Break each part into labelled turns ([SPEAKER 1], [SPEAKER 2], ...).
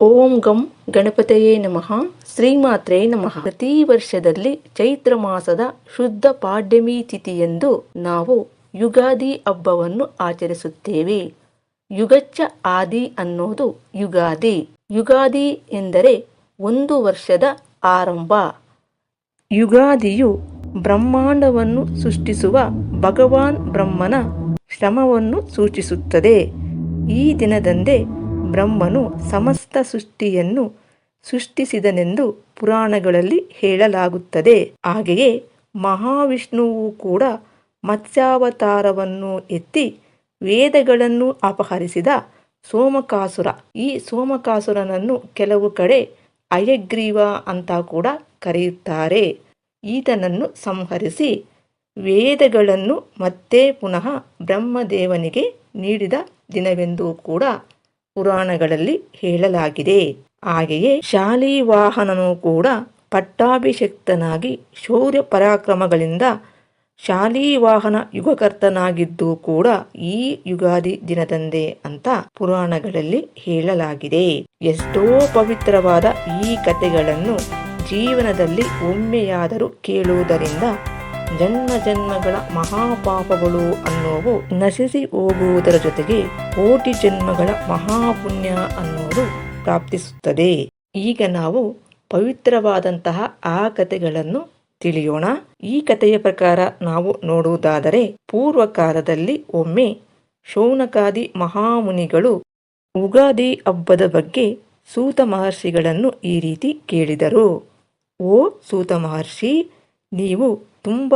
[SPEAKER 1] ಓಂ ಗಂ ಗಣಪತಯೇ ನಮಃ, ಶ್ರೀಮಾತ್ರೇ ನಮಃ. ಪ್ರತಿ ವರ್ಷದಲ್ಲಿ ಚೈತ್ರ ಮಾಸದ ಶುದ್ಧ ಪಾಡ್ಯಮಿ ತಿಥಿಯೆಂದು ನಾವು ಯುಗಾದಿ ಹಬ್ಬವನ್ನು ಆಚರಿಸುತ್ತೇವೆ. ಯುಗಚ್ಚ ಆದಿ ಅನ್ನೋದು ಯುಗಾದಿ. ಯುಗಾದಿ ಎಂದರೆ ಒಂದು ವರ್ಷದ ಆರಂಭ. ಯುಗಾದಿಯು ಬ್ರಹ್ಮಾಂಡವನ್ನು ಸೃಷ್ಟಿಸುವ ಭಗವಾನ್ ಬ್ರಹ್ಮನ ಶ್ರಮವನ್ನು ಸೂಚಿಸುತ್ತದೆ. ಈ ದಿನದಂದೇ ಬ್ರಹ್ಮನು ಸಮಸ್ತ ಸೃಷ್ಟಿಯನ್ನು ಸೃಷ್ಟಿಸಿದನೆಂದು ಪುರಾಣಗಳಲ್ಲಿ ಹೇಳಲಾಗುತ್ತದೆ. ಹಾಗೆಯೇ ಮಹಾವಿಷ್ಣುವು ಕೂಡ ಮತ್ಸ್ಯಾವತಾರವನ್ನು ಎತ್ತಿ ವೇದಗಳನ್ನು ಅಪಹರಿಸಿದ ಸೋಮಕಾಸುರ. ಈ ಸೋಮಕಾಸುರನನ್ನು ಕೆಲವು ಕಡೆ ಅಯಗ್ರೀವ ಅಂತ ಕೂಡ ಕರೆಯುತ್ತಾರೆ. ಈತನನ್ನು ಸಂಹರಿಸಿ ವೇದಗಳನ್ನು ಮತ್ತೆ ಪುನಃ ಬ್ರಹ್ಮದೇವನಿಗೆ ನೀಡಿದ ದಿನವೆಂದು ಕೂಡ ಪುರಾಣಗಳಲ್ಲಿ ಹೇಳಲಾಗಿದೆ. ಹಾಗೆಯೇ ಶಾಲಿವಾಹನನು ಕೂಡ ಪಟ್ಟಾಭಿಷಕ್ತನಾಗಿ ಶೌರ್ಯ ಪರಾಕ್ರಮಗಳಿಂದ ಶಾಲಿವಾಹನ ಯುಗಕರ್ತನಾಗಿದ್ದು ಕೂಡ ಈ ಯುಗಾದಿ ದಿನದಂದೇ ಅಂತ ಪುರಾಣಗಳಲ್ಲಿ ಹೇಳಲಾಗಿದೆ. ಎಷ್ಟೋ ಪವಿತ್ರವಾದ ಈ ಕಥೆಗಳನ್ನು ಜೀವನದಲ್ಲಿ ಒಮ್ಮೆಯಾದರೂ ಕೇಳುವುದರಿಂದ ಜನ್ಮ ಜನ್ಮಗಳ ಮಹಾಪಾಪಗಳು ಅನ್ನೋವು ನಶಿಸಿ ಹೋಗುವುದರ ಜೊತೆಗೆ ಕೋಟಿ ಜನ್ಮಗಳ ಮಹಾಪುಣ್ಯ ಅನ್ನೋದು ಪ್ರಾಪ್ತಿಸುತ್ತದೆ. ಈಗ ನಾವು ಪವಿತ್ರವಾದಂತಹ ಆ ಕಥೆಗಳನ್ನು ತಿಳಿಯೋಣ. ಈ ಕಥೆಯ ಪ್ರಕಾರ ನಾವು ನೋಡುವುದಾದರೆ ಪೂರ್ವ ಕಾಲದಲ್ಲಿ ಒಮ್ಮೆ ಶೌನಕಾದಿ ಮಹಾಮುನಿಗಳು ಉಗಾದಿ ಹಬ್ಬದ ಬಗ್ಗೆ ಸೂತ ಮಹರ್ಷಿಗಳನ್ನು ಈ ರೀತಿ ಕೇಳಿದರು. ಓ ಸೂತ ಮಹರ್ಷಿ, ನೀವು ತುಂಬ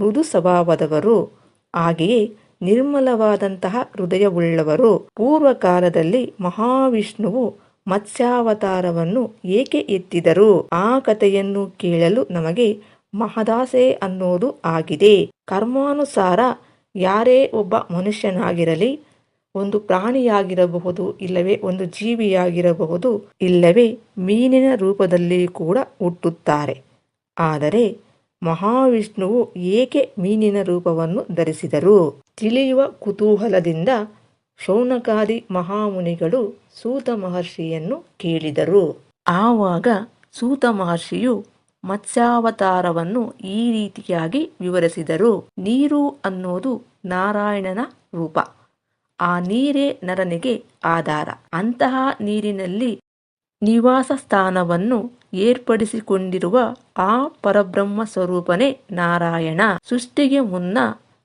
[SPEAKER 1] ಮೃದು ಸ್ವಭಾವದವರು. ಹಾಗೆಯೇ ನಿರ್ಮಲವಾದಂತಹ ಹೃದಯವುಳ್ಳವರು. ಪೂರ್ವಕಾಲದಲ್ಲಿ ಮಹಾವಿಷ್ಣುವು ಮತ್ಸ್ಯಾವತಾರವನ್ನು ಏಕೆ ಎತ್ತಿದರು? ಆ ಕಥೆಯನ್ನು ಕೇಳಲು ನಮಗೆ ಮಹದಾಸೆ ಅನ್ನೋದು ಆಗಿದೆ. ಕರ್ಮಾನುಸಾರ ಯಾರೇ ಒಬ್ಬ ಮನುಷ್ಯನಾಗಿರಲಿ, ಒಂದು ಪ್ರಾಣಿಯಾಗಿರಬಹುದು, ಇಲ್ಲವೇ ಒಂದು ಜೀವಿಯಾಗಿರಬಹುದು, ಇಲ್ಲವೇ ಮೀನಿನ ರೂಪದಲ್ಲಿ ಕೂಡ ಹುಟ್ಟುತ್ತಾರೆ. ಆದರೆ ಮಹಾವಿಷ್ಣುವು ಏಕೆ ಮೀನಿನ ರೂಪವನ್ನು ಧರಿಸಿದರು? ತಿಳಿಯುವ ಕುತೂಹಲದಿಂದ ಶೌನಕಾದಿ ಮಹಾಮುನಿಗಳು ಸೂತ ಮಹರ್ಷಿಯನ್ನು ಕೇಳಿದರು. ಆವಾಗ ಸೂತ ಮಹರ್ಷಿಯು ಮತ್ಸ್ಯಾವತಾರವನ್ನು ಈ ರೀತಿಯಾಗಿ ವಿವರಿಸಿದರು. ನೀರು ಅನ್ನೋದು ನಾರಾಯಣನ ರೂಪ. ಆ ನೀರೇ ನರನಿಗೆ ಆಧಾರ. ಅಂತಹ ನೀರಿನಲ್ಲಿ ನಿವಾಸ ಸ್ಥಾನವನ್ನು ಏರ್ಪಡಿಸಿಕೊಂಡಿರುವ ಆ ಪರಬ್ರಹ್ಮ ಸ್ವರೂಪನೇ ನಾರಾಯಣ. ಸೃಷ್ಟಿಗೆ ಮುನ್ನ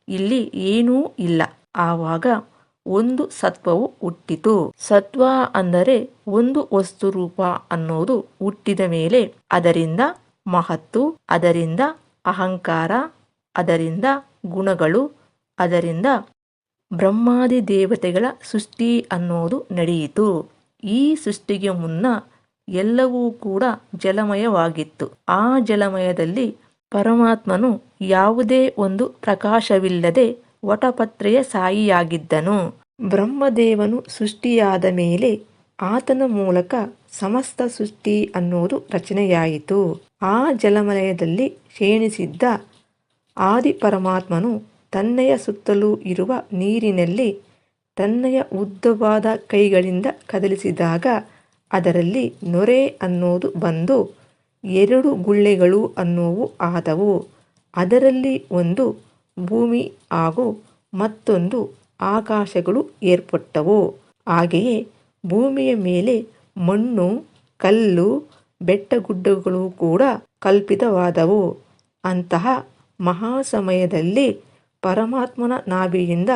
[SPEAKER 1] ಇಲ್ಲಿ ಏನೂ ಇಲ್ಲ. ಆವಾಗ ಒಂದು ಸತ್ವವು ಹುಟ್ಟಿತು. ಸತ್ವ ಅಂದರೆ ಒಂದು ವಸ್ತು ರೂಪ ಅನ್ನೋದು ಹುಟ್ಟಿದ ಮೇಲೆ ಅದರಿಂದ ಮಹತ್ತು, ಅದರಿಂದ ಅಹಂಕಾರ, ಅದರಿಂದ ಗುಣಗಳು, ಅದರಿಂದ ಬ್ರಹ್ಮಾದಿ ದೇವತೆಗಳ ಸೃಷ್ಟಿ ಅನ್ನೋದು ನಡೆಯಿತು. ಈ ಸೃಷ್ಟಿಗೆ ಮುನ್ನ ಎಲ್ಲವೂ ಕೂಡ ಜಲಮಯವಾಗಿತ್ತು. ಆ ಜಲಮಯದಲ್ಲಿ ಪರಮಾತ್ಮನು ಯಾವುದೇ ಒಂದು ಪ್ರಕಾಶವಿಲ್ಲದೆ ವಟಪತ್ರೆಯ ಸಾಯಿಯಾಗಿದ್ದನು. ಬ್ರಹ್ಮದೇವನು ಸೃಷ್ಟಿಯಾದ ಮೇಲೆ ಆತನ ಮೂಲಕ ಸಮಸ್ತ ಸೃಷ್ಟಿ ಅನ್ನುವುದು ರಚನೆಯಾಯಿತು. ಆ ಜಲಮಲಯದಲ್ಲಿ ಕ್ಷೇಣಿಸಿದ್ದ ಆದಿ ಪರಮಾತ್ಮನು ತನ್ನಯ ಸುತ್ತಲೂ ಇರುವ ನೀರಿನಲ್ಲಿ ತನ್ನಯ ಉದ್ದವಾದ ಕೈಗಳಿಂದ ಕದಲಿಸಿದಾಗ ಅದರಲ್ಲಿ ನೊರೆ ಅನ್ನೋದು ಬಂದು ಎರಡು ಗುಳ್ಳೆಗಳು ಅನ್ನೋವು ಆದವು. ಅದರಲ್ಲಿ ಒಂದು ಭೂಮಿ ಹಾಗೂ ಮತ್ತೊಂದು ಆಕಾಶಗಳು ಏರ್ಪಟ್ಟವು. ಹಾಗೆಯೇ ಭೂಮಿಯ ಮೇಲೆ ಮಣ್ಣು, ಕಲ್ಲು, ಬೆಟ್ಟಗುಡ್ಡಗಳು ಕೂಡ ಕಲ್ಪಿತವಾದವು. ಅಂತಹ ಮಹಾಸಮಯದಲ್ಲಿ ಪರಮಾತ್ಮನ ನಾಭಿಯಿಂದ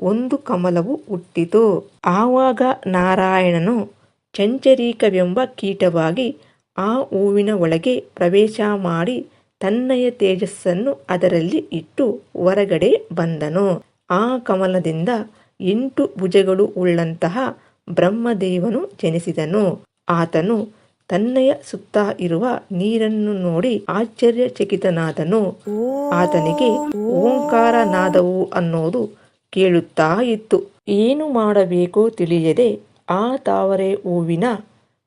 [SPEAKER 1] ಒಂದು ಕಮಲವು ಹುಟ್ಟಿತು. ಆವಾಗ ನಾರಾಯಣನು ಚಂಚರೀಕವೆಂಬ ಕೀಟವಾಗಿ ಆ ಹೂವಿನ ಒಳಗೆ ಪ್ರವೇಶ ಮಾಡಿ ತನ್ನಯ ತೇಜಸ್ಸನ್ನು ಅದರಲ್ಲಿ ಇಟ್ಟು ಹೊರಗಡೆ ಬಂದನು. ಆ ಕಮಲದಿಂದ ಎಂಟು ಭುಜಗಳು ಉಳ್ಳಂತಹ ಬ್ರಹ್ಮದೇವನು ಜನಿಸಿದನು. ಆತನು ತನ್ನಯ ಸುತ್ತ ಇರುವ ನೀರನ್ನು ನೋಡಿ ಆಶ್ಚರ್ಯಚಕಿತನಾದನು. ಆತನಿಗೆ ಓಂಕಾರ ನಾದವು ಅನ್ನೋದು ಕೇಳುತ್ತಾ ಇತ್ತು. ಏನು ಮಾಡಬೇಕೋ ತಿಳಿಯದೆ ಆ ತಾವರೆ ಹೂವಿನ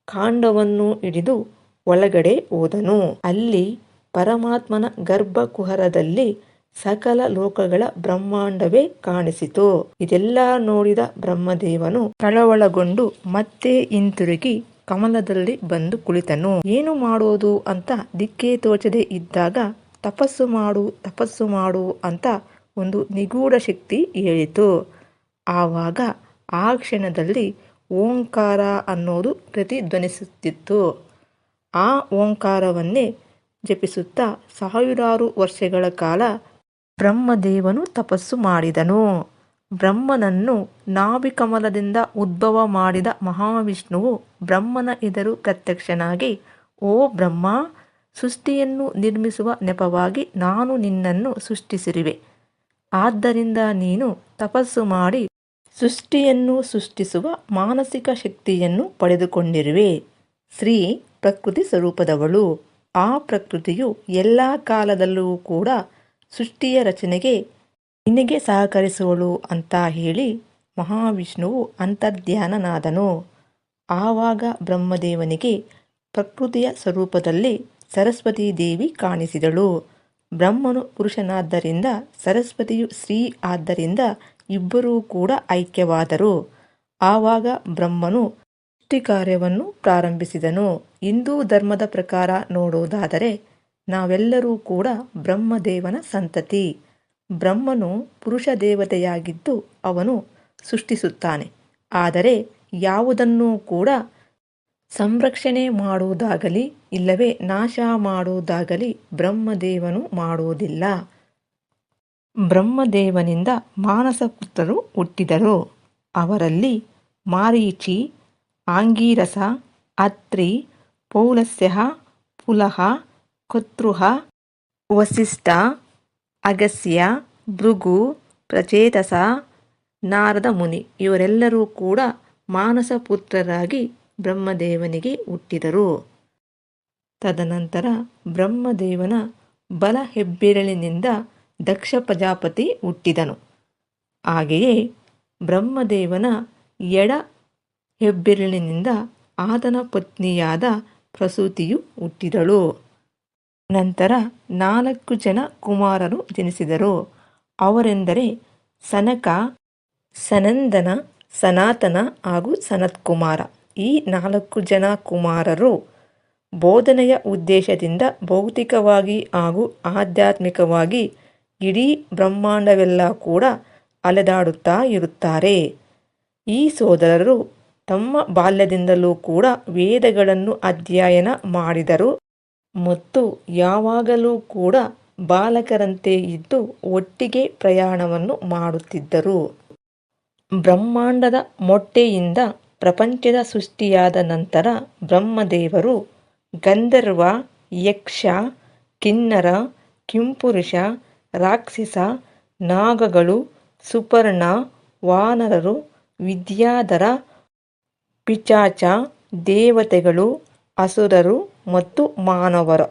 [SPEAKER 1] ಕಾಂಡವನ್ನು ಹಿಡಿದು ಒಳಗಡೆ ಹೋದನು. ಅಲ್ಲಿ ಪರಮಾತ್ಮನ ಗರ್ಭಕುಹರದಲ್ಲಿ ಸಕಲ ಲೋಕಗಳ ಬ್ರಹ್ಮಾಂಡವೇ ಕಾಣಿಸಿತು. ಇದೆಲ್ಲ ನೋಡಿದ ಬ್ರಹ್ಮದೇವನು ಕಳವಳಗೊಂಡು ಮತ್ತೆ ಹಿಂತಿರುಗಿ ಕಮಲದಲ್ಲಿ ಬಂದು ಕುಳಿತನು. ಏನು ಮಾಡೋದು ಅಂತ ದಿಕ್ಕೇ ತೋಚದೆ ಇದ್ದಾಗ ತಪಸ್ಸು ಮಾಡು ತಪಸ್ಸು ಮಾಡು ಅಂತ ಒಂದು ನಿಗೂಢ ಶಕ್ತಿ ಹೇಳಿತು. ಆವಾಗ ಆ ಕ್ಷಣದಲ್ಲಿ ಓಂಕಾರ ಅನ್ನೋದು ಪ್ರತಿಧ್ವನಿಸುತ್ತಿತ್ತು. ಆ ಓಂಕಾರವನ್ನೇ ಜಪಿಸುತ್ತಾ ಸಾವಿರಾರು ವರ್ಷಗಳ ಕಾಲ ಬ್ರಹ್ಮದೇವನು ತಪಸ್ಸು ಮಾಡಿದನು. ಬ್ರಹ್ಮನನ್ನು ನಾಭಿಕಮಲದಿಂದ ಉದ್ಭವ ಮಾಡಿದ ಮಹಾವಿಷ್ಣುವು ಬ್ರಹ್ಮನ ಎದುರು ಪ್ರತ್ಯಕ್ಷನಾಗಿ, ಓ ಬ್ರಹ್ಮ, ಸೃಷ್ಟಿಯನ್ನು ನಿರ್ಮಿಸುವ ನೆಪವಾಗಿ ನಾನು ನಿನ್ನನ್ನು ಸೃಷ್ಟಿಸಿರುವೆ. ಆದ್ದರಿಂದ ನೀನು ತಪಸ್ಸು ಮಾಡಿ ಸೃಷ್ಟಿಯನ್ನು ಸೃಷ್ಟಿಸುವ ಮಾನಸಿಕ ಶಕ್ತಿಯನ್ನು ಪಡೆದುಕೊಂಡಿರುವೆ. ಸ್ತ್ರೀ ಪ್ರಕೃತಿ ಸ್ವರೂಪದವಳು. ಆ ಪ್ರಕೃತಿಯು ಎಲ್ಲ ಕಾಲದಲ್ಲೂ ಕೂಡ ಸೃಷ್ಟಿಯ ರಚನೆಗೆ ನಿನಗೆ ಸಹಕರಿಸುವಳು ಅಂತ ಹೇಳಿ ಮಹಾವಿಷ್ಣುವು ಅಂತರ್ಧ್ಯಾನನಾದನು. ಆವಾಗ ಬ್ರಹ್ಮದೇವನಿಗೆ ಪ್ರಕೃತಿಯ ಸ್ವರೂಪದಲ್ಲಿ ಸರಸ್ವತೀ ದೇವಿ ಕಾಣಿಸಿದಳು. ಬ್ರಹ್ಮನು ಪುರುಷನಾದ್ದರಿಂದ, ಸರಸ್ವತಿಯು ಸ್ತ್ರೀ ಆದ್ದರಿಂದ ಇಬ್ಬರೂ ಕೂಡ ಐಕ್ಯವಾದರು. ಆವಾಗ ಬ್ರಹ್ಮನು ಸೃಷ್ಟಿ ಕಾರ್ಯವನ್ನು ಪ್ರಾರಂಭಿಸಿದನು. ಹಿಂದೂ ಧರ್ಮದ ಪ್ರಕಾರ ನೋಡುವುದಾದರೆ ನಾವೆಲ್ಲರೂ ಕೂಡ ಬ್ರಹ್ಮದೇವನ ಸಂತತಿ. ಬ್ರಹ್ಮನು ಪುರುಷ ದೇವತೆಯಾಗಿದ್ದು ಅವನು ಸೃಷ್ಟಿಸುತ್ತಾನೆ. ಆದರೆ, ಯಾವುದನ್ನೂ ಕೂಡ ಸಂರಕ್ಷಣೆ ಮಾಡುವುದಾಗಲಿ ಇಲ್ಲವೇ ನಾಶ ಮಾಡುವುದಾಗಲಿ ಬ್ರಹ್ಮದೇವನು ಮಾಡುವುದಿಲ್ಲ. ಬ್ರಹ್ಮದೇವನಿಂದ ಮಾನಸಪುತ್ರರು ಹುಟ್ಟಿದರು. ಅವರಲ್ಲಿ ಮಾರೀಚಿ, ಆಂಗೀರಸ, ಅತ್ರಿ, ಪೌಲಸ್ಯ, ಪುಲಹ ಕೃತೃಹ ವಸಿಷ್ಠ, ಅಗಸ್ಯ, ಭೃಗು, ಪ್ರಚೇತಸ, ನಾರದ ಮುನಿ ಇವರೆಲ್ಲರೂ ಕೂಡ ಮಾನಸ ಪುತ್ರರಾಗಿ ಬ್ರಹ್ಮದೇವನಿಗೆ ಹುಟ್ಟಿದರು. ತದನಂತರ ಬ್ರಹ್ಮದೇವನ ಬಲ ಹೆಬ್ಬೆರಳಿನಿಂದ ದಕ್ಷ ಪ್ರಜಾಪತಿ ಹುಟ್ಟಿದನು. ಹಾಗೆಯೇ ಬ್ರಹ್ಮದೇವನ ಎಡ ಹೆಬ್ಬೆರಳಿನಿಂದ ಆತನ ಪತ್ನಿಯಾದ ಪ್ರಸೂತಿಯು ಹುಟ್ಟಿದಳು. ನಂತರ ನಾಲ್ಕು ಜನ ಕುಮಾರರು ಜನಿಸಿದರು. ಅವರೆಂದರೆ ಸನಕ, ಸನಂದನ, ಸನಾತನ ಹಾಗೂ ಸನತ್ಕುಮಾರ. ಈ ನಾಲ್ಕು ಜನ ಕುಮಾರರು ಬೋಧನೆಯ ಉದ್ದೇಶದಿಂದ ಭೌತಿಕವಾಗಿ ಹಾಗೂ ಆಧ್ಯಾತ್ಮಿಕವಾಗಿ ಇಡೀ ಬ್ರಹ್ಮಾಂಡವೆಲ್ಲ ಕೂಡ ಅಲೆದಾಡುತ್ತಾ ಇರುತ್ತಾರೆ. ಈ ಸೋದರರು ತಮ್ಮ ಬಾಲ್ಯದಿಂದಲೂ ಕೂಡ ವೇದಗಳನ್ನು ಅಧ್ಯಯನ ಮಾಡಿದರು ಮತ್ತು ಯಾವಾಗಲೂ ಕೂಡ ಬಾಲಕರಂತೆ ಇದ್ದು ಒಟ್ಟಿಗೆ ಪ್ರಯಾಣವನ್ನು ಮಾಡುತ್ತಿದ್ದರು. ಬ್ರಹ್ಮಾಂಡದ ಮೊಟ್ಟೆಯಿಂದ ಪ್ರಪಂಚದ ಸೃಷ್ಟಿಯಾದ ನಂತರ ಬ್ರಹ್ಮದೇವರು ಗಂಧರ್ವ, ಯಕ್ಷ, ಕಿನ್ನರ, ಕಿಂಪುರುಷ, ರಾಕ್ಷಸ, ನಾಗಗಳು, ಸುಪರ್ಣ, ವಾನರರು, ವಿದ್ಯಾಧರ, ಪಿಚಾಚ, ದೇವತೆಗಳು, ಅಸುರರು ಮತ್ತು ಮಾನವರ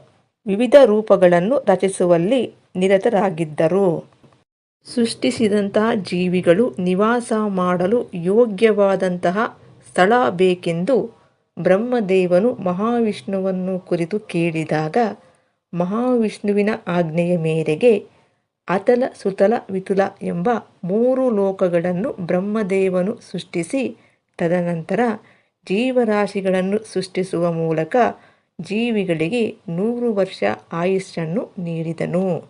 [SPEAKER 1] ವಿವಿಧ ರೂಪಗಳನ್ನು ರಚಿಸುವಲ್ಲಿ ನಿರತರಾಗಿದ್ದರು. ಸೃಷ್ಟಿಸಿದಂತಹ ಜೀವಿಗಳು ನಿವಾಸ ಮಾಡಲು ಯೋಗ್ಯವಾದಂತಹ ಸ್ಥಳ ಬೇಕೆಂದು ಬ್ರಹ್ಮದೇವನು ಮಹಾವಿಷ್ಣುವನ್ನು ಕುರಿತು ಕೇಳಿದಾಗ ಮಹಾವಿಷ್ಣುವಿನ ಆಜ್ಞೆಯ ಮೇರೆಗೆ ಅತಲ ಸುತಲ ವಿತುಲ ಎಂಬ ಮೂರು ಲೋಕಗಳನ್ನು ಬ್ರಹ್ಮದೇವನು ಸೃಷ್ಟಿಸಿ, ತದನಂತರ ಜೀವರಾಶಿಗಳನ್ನು ಸೃಷ್ಟಿಸುವ ಮೂಲಕ ಜೀವಿಗಳಿಗೆ ನೂರು ವರ್ಷ ಆಯುಷ್ಯನ್ನು ನೀಡಿದನು.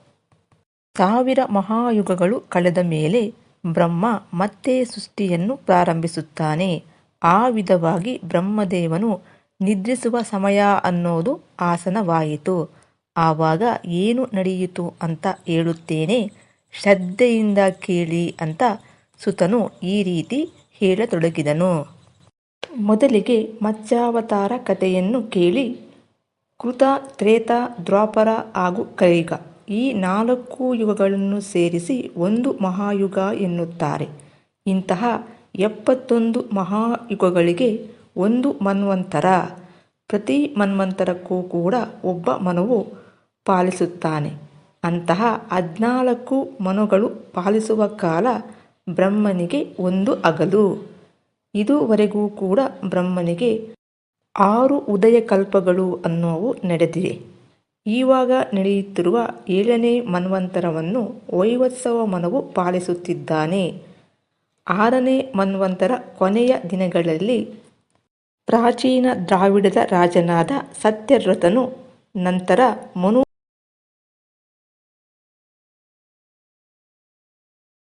[SPEAKER 1] ಸಾವಿರ ಮಹಾಯುಗಗಳು ಕಳೆದ ಮೇಲೆ ಬ್ರಹ್ಮ ಮತ್ತೆ ಸೃಷ್ಟಿಯನ್ನು ಪ್ರಾರಂಭಿಸುತ್ತಾನೆ. ಆ ವಿಧವಾಗಿ ಬ್ರಹ್ಮದೇವನು ನಿದ್ರಿಸುವ ಸಮಯ ಅನ್ನೋದು ಆಸನವಾಯಿತು. ಆವಾಗ ಏನು ನಡೆಯಿತು ಅಂತ ಹೇಳುತ್ತೇನೆ. ಶ್ರದ್ಧೆಯಿಂದ ಕೇಳಿ ಅಂತ ಸುತನು ಈ ರೀತಿ ಹೇಳತೊಡಗಿದನು. ಮೊದಲಿಗೆ ಮತ್ಸ್ಯಾವತಾರ ಕಥೆಯನ್ನು ಕೇಳಿ, ಕೃತ, ತ್ರೇತ, ದ್ವಾಪರ ಹಾಗೂ ಕೈಗ ಈ ನಾಲ್ಕು ಯುಗಗಳನ್ನು ಸೇರಿಸಿ ಒಂದು ಮಹಾಯುಗ ಎನ್ನುತ್ತಾರೆ. ಇಂತಹ ಎಪ್ಪತ್ತೊಂದು ಮಹಾಯುಗಗಳಿಗೆ ಒಂದು ಮನ್ವಂತರ, ಪ್ರತಿ ಮನ್ವಂತರಕ್ಕೂ ಕೂಡ ಒಬ್ಬ ಮನುವು ಪಾಲಿಸುತ್ತಾನೆ. ಅಂತಹ ಹದಿನಾಲ್ಕು ಮನುಗಳು ಪಾಲಿಸುವ ಕಾಲ ಬ್ರಹ್ಮನಿಗೆ ಒಂದು ಅಗಲು. ಇದುವರೆಗೂ ಕೂಡ ಬ್ರಹ್ಮನಿಗೆ ಆರು ಉದಯ ಕಲ್ಪಗಳು ಅನ್ನುವು ನಡೆದಿವೆ ಈವಾಗ ನಡೆಯುತ್ತಿರುವ ಏಳನೇ ಮನ್ವಂತರವನ್ನು ವೈವತ್ಸವ ಮನವು ಪಾಲಿಸುತ್ತಿದ್ದಾನೆ. ಆರನೇ ಮನ್ವಂತರ ಕೊನೆಯ ದಿನಗಳಲ್ಲಿ ಪ್ರಾಚೀನ ದ್ರಾವಿಡದ ರಾಜನಾದ ಸತ್ಯವ್ರತನು ನಂತರ ಮನು